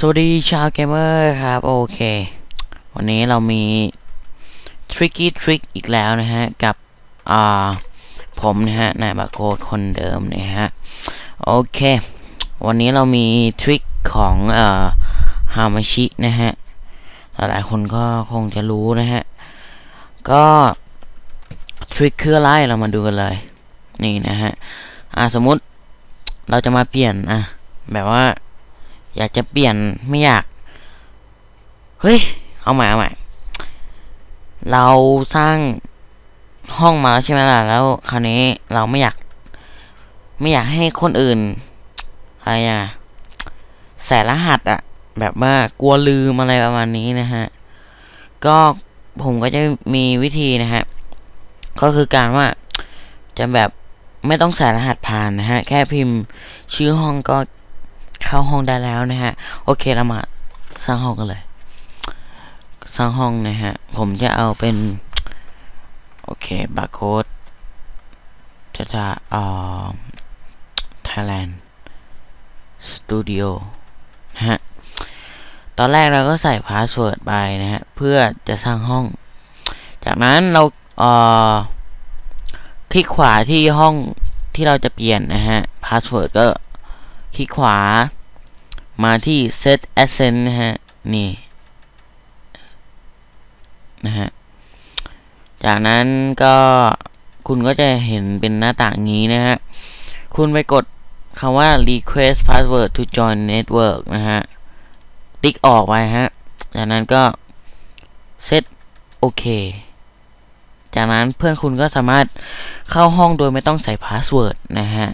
สวัสดีชาวเกมเมอร์ครับ โอเค วันนี้เรามี Tricky Trick อีกแล้วนะฮะ กับอ่าผมนะฮะนายบาโคดคนเดิมนะฮะ โอเค วันนี้เรามีทริคของอ่อฮามาชินะฮะ หลายๆคนก็คงจะรู้นะฮะ ก็ทริคคืออะไรเรามาดูกันเลย นี่นะฮะ อ่าสมมุติเราจะมาเปลี่ยนอะแบบว่า อยากจะเปลี่ยนไม่อยาก เฮ้ย เอาใหม่เอาใหม่เราสร้างห้องมาแล้วใช่ไหมล่ะ แล้ว คราวนี้เราไม่อยาก ไม่อยากให้คนอื่นอะไรอะใส่รหัสอะแบบว่ากลัวลืมอะไรประมาณนี้นะฮะ ก็ผมก็จะมีวิธีนะฮะ ก็คือการว่าจะแบบไม่ต้องใส่รหัสผ่านนะฮะ แค่พิมพ์ชื่อห้องก็ เข้าห้องได้แล้วนะฮะ โอเคเรามาสร้างห้องกันเลย สร้างห้องนะฮะ ผมจะเอาเป็น โอเคบาร์โค้ดจะจะอ่อ Thailand Studio นะฮะ ตอนแรกเราก็ใส่พาสเวิร์ดไปนะฮะ เพื่อจะสร้างห้อง จากนั้นเราเอ่อคลิกขวาที่ห้องที่เราจะเปลี่ยนนะฮะพาสเวิร์ดก็ คลิกขวา มาที่ set accent นะฮะ นี่ นะฮะ จากนั้นก็คุณก็จะเห็นเป็นหน้าต่างนี้นะฮะ คุณไปกดคำว่า request password to join network นะฮะ ติ๊กออกไปฮะ จากนั้นก็ set โอเค จากนั้นเพื่อนคุณก็สามารถเข้าห้องโดยไม่ต้องใส่พาสเวิร์ดนะฮะ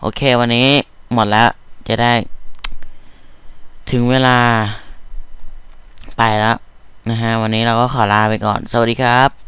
โอเควันนี้ หมดแล้ว จะได้ ถึงเวลาไปแล้วนะฮะ วันนี้เราก็ขอลาไปก่อน สวัสดีครับ